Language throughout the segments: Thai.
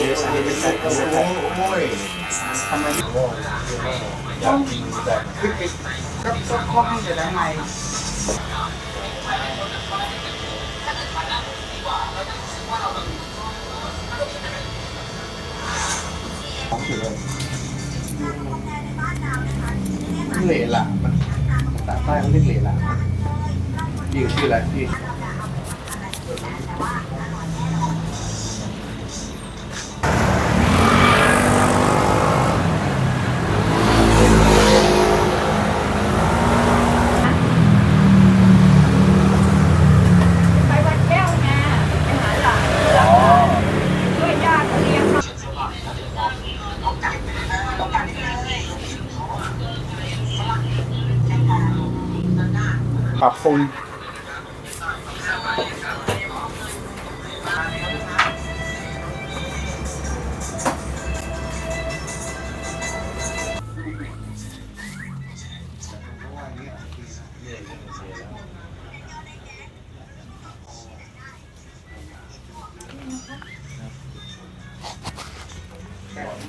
ทำไมโง่คือแม่อยากกินแบบคือไอ้ก็ก็ข้อให้จะได้ไงของถือเลยเหล่ละมันภาใต้เขาเรียกเหล่ละชื่อชื่ออะไรพี่ ไปวัดแก้วไงไปหาหลานช่วยญาติเขาเลี้ยงมา ปรับปรุง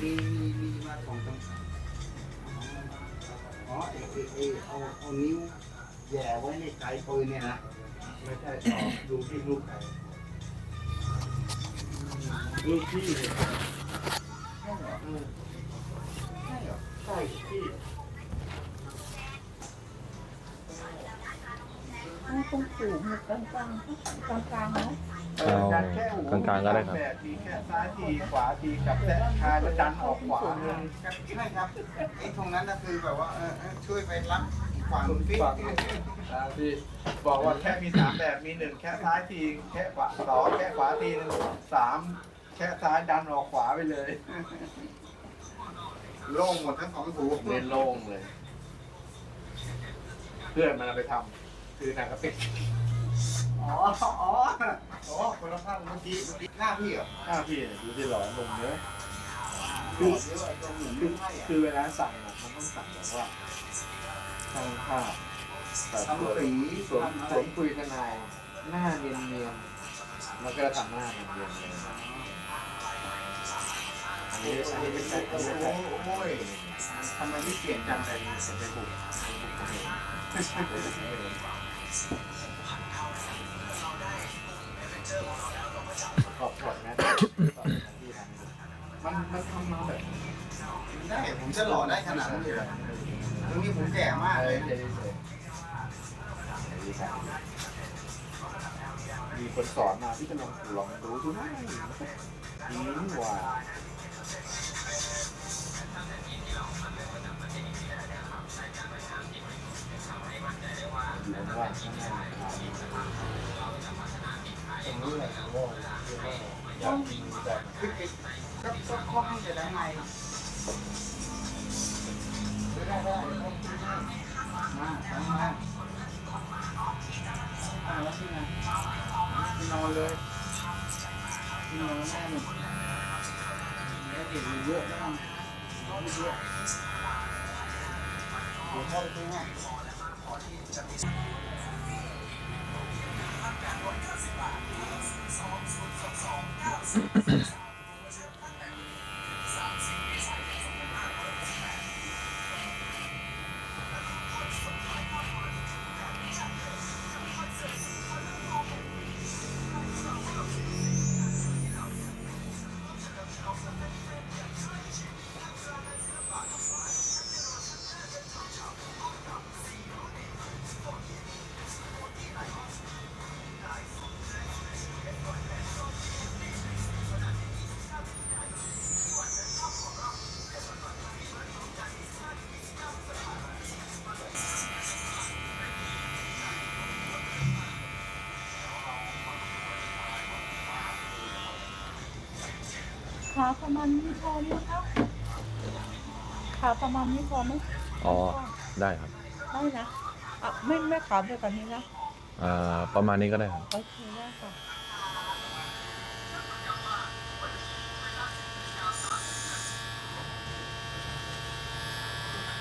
มีมีมีมาสองสามอ๋อเอเอเอาเอานิ้ว แหย่ไว้ในไกปืนเนี่ยนะไม่ใช่ต่อดูที่ลูกไก่ลูกพี่เนี่ยใช่เหรอเออใช่เหรอใช่พี่ตรงสูงกลางกลางกลางกลางๆนะเออดันแค่หูกลางๆก็ได้ครับ แบบทีแค่ซ้ายทีขวาทีกับแต่คายแล้วดันออกขวาใช่ครับไอ้ตรงนั้นก็คือแบบว่าเออเออช่วยไปรับ อีกฝั่งฟิตฝั่งอ่าพี่บอกว่าแค่มีสามแบบมีหนึ่งแค่ซ้ายทีแค่ขวาสองแค่ขวาทีหนึงสามแค่ซ้ายดันออกขวาไปเลย โล่งหมดทั้งสองหูเล่นโล่งเลย เพื่อนมันเอาไปทำคือหนังกระติกอ๋อ อ๋อ อ๋อคนละข้างเมื่อกี้เมื่อกี้หน้าพี่เหรอหน้าพี่เนี่ยดูที่หลอนลงเยอะคือเดี๋ยวไอ้ตรงหมุนคือไม่ให้คือเวลาสั่งอะมันต้องสั่งแบบว่า ช่างภาพแบบทำสีสวมสวมคุยทนาย หน้าเนียนเนียนๆมันก็จะทำหน้าเนียนเนียนๆเลยอันนี้อันนี้ไม่ใช่อันนี้ไม่ใช่โอ้ยทำไมไม่เปลี่ยนจังเลยเป็นบุกขอบขอดนะมันมันทำมาแบบ ได้ผมจะหล่อได้ขนาดนั้นเลยเหรอ ตรงนี้ผมแก่มากเลยมีคนสอนมาที่จะลองลองดูดูนะดีนี่หว่าอยู่ข้างล่างข้างหน้าตรงนี้แหละโง่คือแม่อยากกินแบบก็ก็ข้อให้จะได้ไงได้ได้ได้มาเอามาเอาแล้วที่ไง นอนเลยที่นอนแม่หนึ่งแล้วเด็กอยู่เยอะแล้วมันเยอะเดี๋ยวเข้าไปดูให้ขา ประมาณนี้พอไหมคะขาประมาณนี้พอไหมอ๋อ ได้ครับ ได้นะอะไม่ไม่ขาไปกว่านี้นะอ่าประมาณนี้ก็ได้ครับ โอเคได้ค่ะ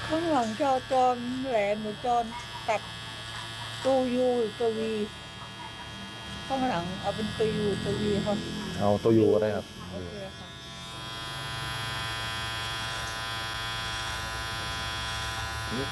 ข้างหลังจอจอนแหลมหรือจอนตัดตัวยูหรือตัววีข้างหลังเอาเป็นตัวยูตัววีค่ะเอาตัวยูก็ได้ครับ โอเค ค่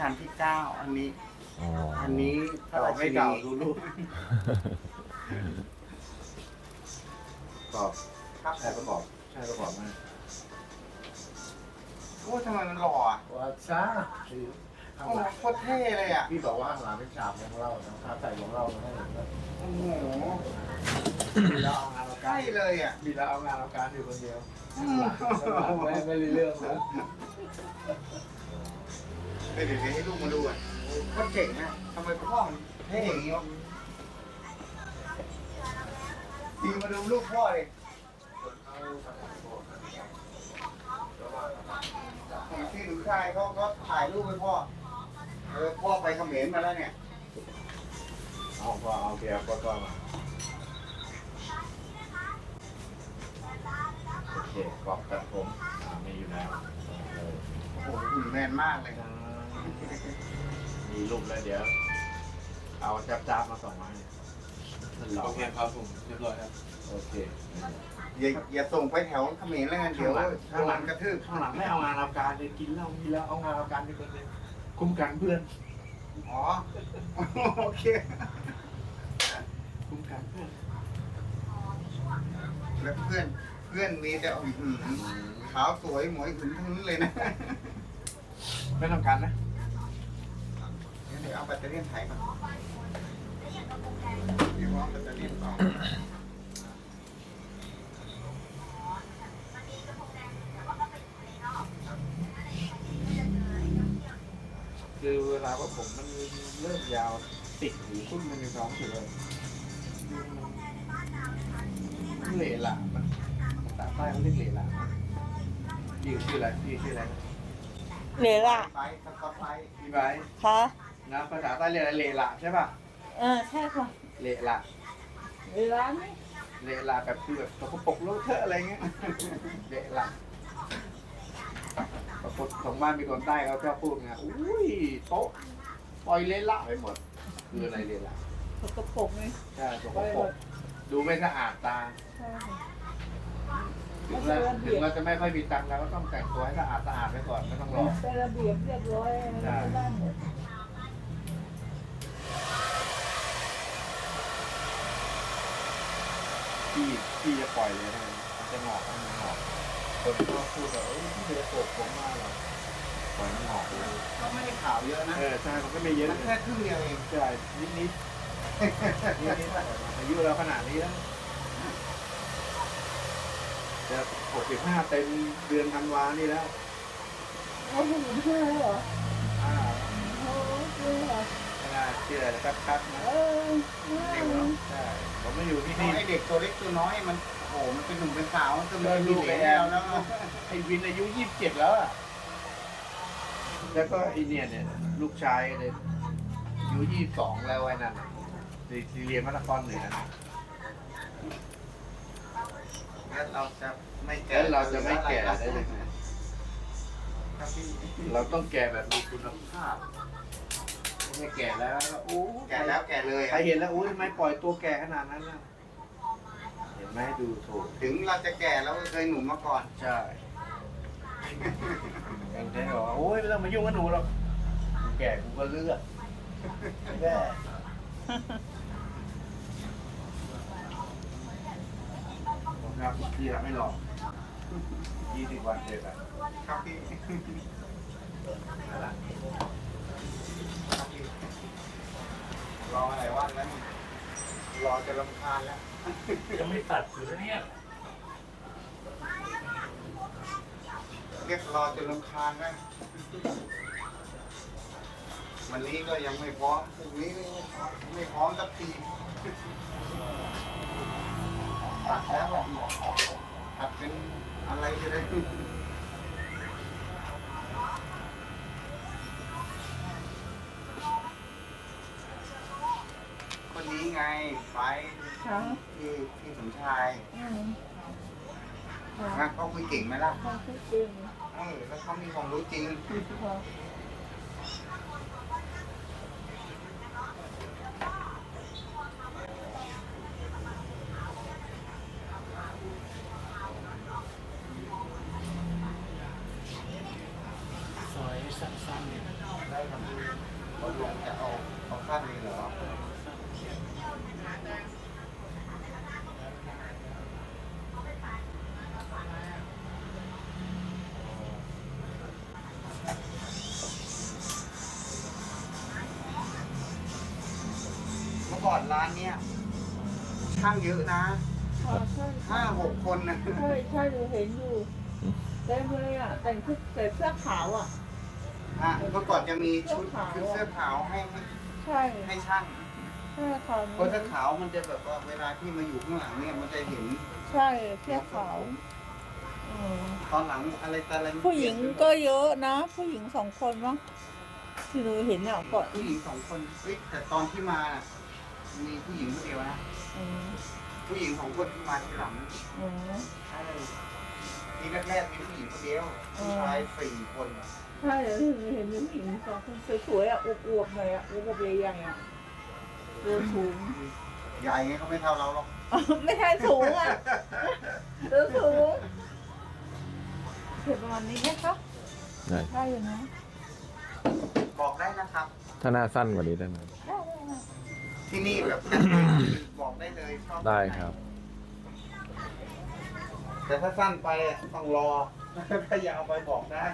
ชกาลที่เก้าอันนี้ อ๋ออันนี้พระราไม่ชิเก่านีดูรูปกรอบใช่ประกอบใช่ประกอบมากโอ้ทำไมมันหล่ออะว่าช้าคือข้างโอ้หลังโคตรเท่เลยอะ พี่บอกว่าข้างหลังเป็นฉากของเรานะครับใส่ของเรามาให้เห็นว่าโอ้โหมีเราเอางานเรากาใช่รเลยอะมีเราเอางานเราการอยู่คนเดียวอืมไม่ไม่ได้เรื่องนะ เดี๋ยวเดี๋ยวให้ลูกมาดูอะโคตรเจ๋งอะทำไมพ่อมันเท่อย่างนี้วะดีมาดูลูกพ่อเลยผมที่ดูชายเขาก็ถ่ายรูปให้พ่อ เออพ่อไปเขมรมาแล้วเนี่ย เอาก็เอาเกียร์ก็ก็มาโอเคกรอบตัดผมอ่ามีอยู่แล้วเออโอ้โหหุ่นแมนมากเลยครับ มีรูปแล้วเดี๋ยว เอาจับจับๆมาส่งมาให้หล่อโอเคครับผมเรียบร้อยครับโอเค อย่าอย่าส่งไปแถวเขมรแล้วกันเดี๋ยวโดข้างหลังนกระทืบข้างหลังไม่เอางานเอาการเลยกินเหล้ามีแล้วเอางานเอาการไปคนเลยคุ้มกันเพื่อน อ๋อ โอเค คุ้มกันเพื่อนแล้วเพื่อนเพื่อนมีแต่อื้อหือขาวสวยหมวยอึนทั้งนั้นเลยนะ ไม่ต้องการนะ เดี๋ยวเอาแบตเตอรี่ไถก่อนเดี๋ยวเอาแบตเตอรี่ต่อคือเวลาว่าผมมันเริ่มยาวติดหูขึ้นมันมีท้องเสียมันเหล่ละมันภาษาใต้เขาเรียกเหล่ละพี่ชื่ออะไรพี่ชื่ออะไรนะเหลืออะไปสกอตไลท์พี่ไบร์ทคะ นะภาษาใต้เรียกอะไรเหล่ละใช่ป่ะเออใช่ค่ะเหล่ละเหลือไหมเหล่ละแบบคือแบบสกปรกเลอะเทอะอะไรเงี้ยเหล่ละปรากฏของบ้านมีคนใต้เขาชอบพูดไงอุ้ยโต๊ะปล่อยเหล่ละไปหมด คืออะไรเหล่ละสกปรกไหมใช่สกปรกดูไม่สะอาดตาใช่ค่ะถึงเราถึงเราจะไม่ค่อยมีตังค์เราก็ต้องแต่งตัวให้สะอาดสะอาดไว้ก่อนไม่ต้องรอ เป็นระเบียบเรียบร้อยอะไรได้หมด พี่พี่จะปล่อยเลยนะมันจะหงอกมันหงอกคนชอบพูดแบบเอ้ยพี่จะโกรธผมมากหรอปล่อยมันหงอกเลยก็ไม่ได้ข่าวเยอะนะเออใช่มันก็ไม่เยอะมันเลแค่ยครึ่งเดียวเองใช่นิดนิดนิดนิดอายุเราขนาดนี้แล้วจะหกสิบห้าเต็มเดือนธันวานี่แล้วเอาหุ่นเพื่อเหรออ่าโอ้เพื่อเหรอไม่น่าเชื่อเลยแป๊บๆนะเออเด็กเนาะใช่ผมไม่อยู่ที่น้อนี่ยเด็กตัวเล็กตัวน้อยมันโอ้โหมันเป็นหนุ่มเป็นสาวมันจะมีลูกแล้วแล้วไอวินอายุยี่สิบเจ็ดแล้วอะแล้วก็ไอเนี่ยเนี่ยลูกชายเลยอายุยี่สิบสองแล้วไอ้นั่นที่เรียนพระนครเหนือนะแล้วเราจะไม่แก่แล้วเราจะไม่แก่ได้ยังไงครับพี่เราต้องแก่แบบมีคุณภาพ ไม่ใช่แก่แล้วแล้วโอ้แก่แล้วแก่เลยใครอะเห็นแล้วอุ้ยทำไมปล่อยตัวแก่ขนาดนั้นน่ะเห็นไหมดูถูกถึงเราจะแก่แล้วเคยหนุ่มมาก่อน ใช่เองได้บอกว่าโอ้ยไม่ต้องมายุ่งกับหนูหรอกกูแก่กูก็เลือกแย่นะครับพี่รับไม่หลอกยี่สิบวันเจอกันครับพี่ รอจะรำคาญแล้วยังไม่ตัดอยู่นะเนี่ยเรียกรอจะรำคาญนะวันนี้ก็ยังไม่พร้อมพรุ่งนี้ก็ยังไม่พร้อมไม่พร้อมสักทีตัดแล้วอะตัดเป็นอะไรจะได้ คนนี้ ไงไฟค่ะที่ที่สมชายอืมนะเขาคุยเก่งไหมล่ะค่ะคือจริงเออแล้วเขามีความรู้จริงค่ะ ก่อนร้านเนี้ยช่างเยอะนะค่ะใช่ห้าหกคนนะใช่ใช่หนูเห็นอยู่เต็มเลยอะแต่งชุดใส่เสื้อขาวอะ อะเมื่อก่อนจะมีชุดชุดเสื้อขาวให้ให้ใช่ให้ช่างใช่ค่ะเพราะเสื้อขาวมันจะแบบว่าเวลาที่มาอยู่ข้างหลังเนี่ยมันจะเห็นใช่เสื้อขาวอืมตอนหลังอะไรแต่อะไรผู้หญิงก็เยอะนะ ผู้หญิงสองคนมั้งที่หนูเห็นอะก่อนผู้หญิงสองคนเฮ้ยแต่ตอนที่มาน่ะ มีผู้หญิงคนเดียวนะ อืมผู้หญิงสองคนที่มาทีหลังอืม ใช่ทีแรกๆมีผู้หญิงคนเดียวผู้ชายสี่คนใช่เดี๋ยวหนูเห็นมีผู้หญิงสองคนสวยๆอะอวบๆหน่อยอะอวบๆใหญ่ๆอะเดินสูง ใหญ่ไงเขาไม่เท่าเราหรอกไม่ใช่สูงอะเดินสูงเห็นประมาณนี้ไหมคะได้ได้อยู่นะบอกได้นะครับ ถ้าหน้าสั้นกว่านี้ได้ไหมได้ได้ได้ ที่นี่แบบกันเองบอกได้เลยชอบได้ครับ แต่ถ้าสั้นไปอะต้องรอ ถ้าอยากเอาไปบอกได้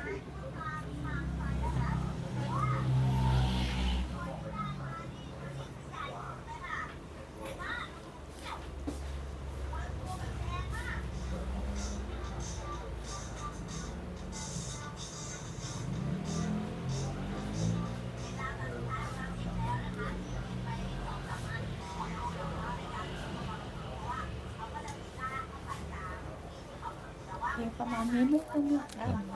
ประมาณนี้ไม่ต้องมากได้นะ